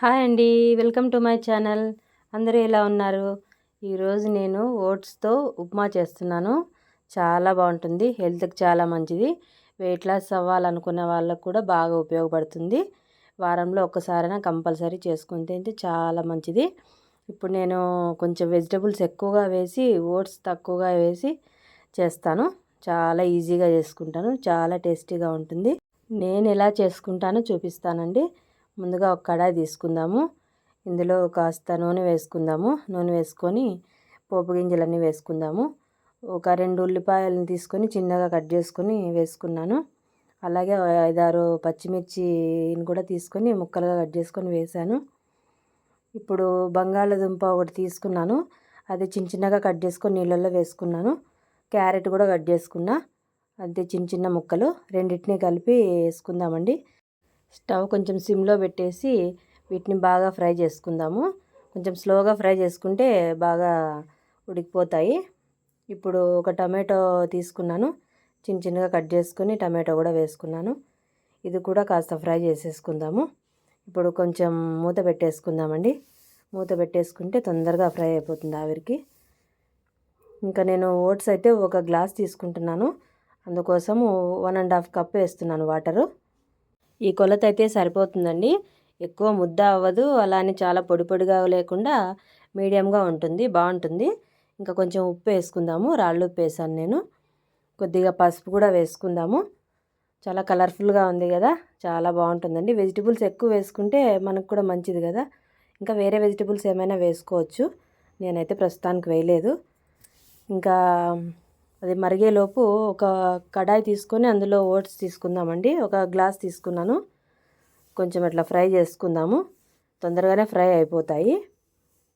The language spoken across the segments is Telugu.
హాయ్ అండి వెల్కమ్ టు మై ఛానల్. అందరూ ఎలా ఉన్నారు? ఈరోజు నేను ఓట్స్తో ఉప్మా చేస్తున్నాను. చాలా బాగుంటుంది హెల్త్కి చాలా మంచిది. వెయిట్ లాస్ అవ్వాలనుకునే వాళ్ళకు కూడా బాగా ఉపయోగపడుతుంది. వారంలో ఒక్కసారైనా కంపల్సరీ చేసుకుని తింటే చాలా మంచిది. ఇప్పుడు నేను కొంచెం వెజిటబుల్స్ ఎక్కువగా వేసి ఓట్స్ తక్కువగా వేసి చేస్తాను. చాలా ఈజీగా చేసుకుంటాను చాలా టేస్టీగా ఉంటుంది. నేను ఎలా చేసుకుంటానో చూపిస్తానండి. ముందుగా ఒక కడాయి తీసుకుందాము. ఇందులో కాస్త నూనె వేసుకుందాము. నూనె వేసుకొని పోపు గింజలన్నీ వేసుకుందాము. ఒక రెండు ఉల్లిపాయలను తీసుకొని చిన్నగా కట్ చేసుకొని వేసుకున్నాను. అలాగే ఐదారు పచ్చిమిర్చిని కూడా తీసుకొని ముక్కలుగా కట్ చేసుకొని వేసాను. ఇప్పుడు బంగాళదుంప ఒకటి తీసుకున్నాను. అది చిన్న చిన్నగా కట్ చేసుకొని నీళ్ళల్లో వేసుకున్నాను. క్యారెట్ కూడా కట్ చేసుకున్నా. అంతే చిన్న చిన్న ముక్కలు. రెండింటిని కలిపి వేసుకుందామండి. స్టవ్ కొంచెం సిమ్లో పెట్టేసి వీటిని బాగా ఫ్రై చేసుకుందాము. కొంచెం స్లోగా ఫ్రై చేసుకుంటే బాగా ఉడికిపోతాయి. ఇప్పుడు ఒక టమాటో తీసుకున్నాను. చిన్న చిన్నగా కట్ చేసుకుని టమాటో కూడా వేసుకున్నాను. ఇది కూడా కాస్త ఫ్రై చేసేసుకుందాము. ఇప్పుడు కొంచెం మూత పెట్టేసుకుందామండి. మూత పెట్టేసుకుంటే తొందరగా ఫ్రై అయిపోతుంది ఆవిరికి. ఇంకా నేను ఓట్స్ అయితే ఒక గ్లాస్ తీసుకుంటున్నాను. అందుకోసము వన్ అండ్ హాఫ్ కప్ వేస్తున్నాను వాటరు. ఈ కొలత అయితే సరిపోతుందండి. ఎక్కువ ముద్ద అవ్వదు. అలానే చాలా పొడి పొడిగా లేకుండా మీడియంగా ఉంటుంది బాగుంటుంది. ఇంకా కొంచెం ఉప్పు వేసుకుందాము. రాళ్ళు ఉప్పు వేసాను నేను. కొద్దిగా పసుపు కూడా వేసుకుందాము. చాలా కలర్ఫుల్గా ఉంది కదా. చాలా బాగుంటుందండి. వెజిటబుల్స్ ఎక్కువ వేసుకుంటే మనకు కూడా మంచిది కదా. ఇంకా వేరే వెజిటబుల్స్ ఏమైనా వేసుకోవచ్చు. నేనైతే ప్రస్తుతానికి వేయలేదు. ఇంకా అది మరిగేలోపు ఒక కడాయి తీసుకొని అందులో ఓట్స్ తీసుకుందామండి. ఒక గ్లాస్ తీసుకున్నాను. కొంచెం అట్లా ఫ్రై చేసుకుందాము. తొందరగానే ఫ్రై అయిపోతాయి.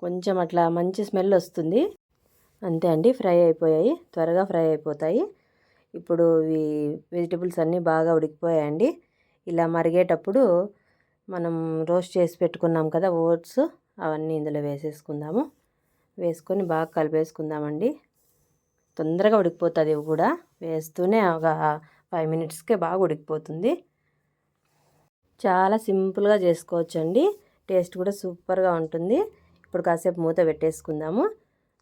కొంచెం అట్లా మంచి స్మెల్ వస్తుంది. అంతే అండి ఫ్రై అయిపోయాయి. త్వరగా ఫ్రై అయిపోతాయి. ఇప్పుడు ఇవి వెజిటబుల్స్ అన్నీ బాగా ఉడికిపోయాయండి. ఇలా మరిగేటప్పుడు మనం రోస్ట్ చేసి పెట్టుకున్నాం కదా ఓట్స్ అవన్నీ ఇందులో వేసేసుకుందాము. వేసుకొని బాగా కలిపేసుకుందామండి. తొందరగా ఉడికిపోతుంది ఇవి కూడా. వేస్తూనే ఒక ఫైవ్ మినిట్స్కే బాగా ఉడికిపోతుంది. చాలా సింపుల్గా చేసుకోవచ్చండి. టేస్ట్ కూడా సూపర్గా ఉంటుంది. ఇప్పుడు కాసేపు మూత పెట్టేసుకుందాము.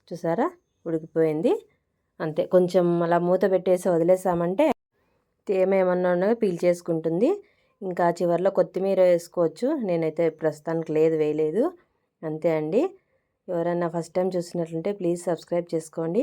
చూసారా? ఉడికిపోయింది. అంతే. కొంచెం అలా మూత పెట్టేసి వదిలేసామంటే తేమ ఏమన్నా ఉన్నదో పీల్చేసుకుంటుంది ఇంకా చివరిలో కొత్తిమీర వేసుకోవచ్చు. నేనైతే ప్రస్తుతానికి లేదు వేయలేదు. అంతే అండి. ఎవరైనా ఫస్ట్ టైం చూసినట్లుంటే ప్లీజ్ సబ్స్క్రైబ్ చేసుకోండి.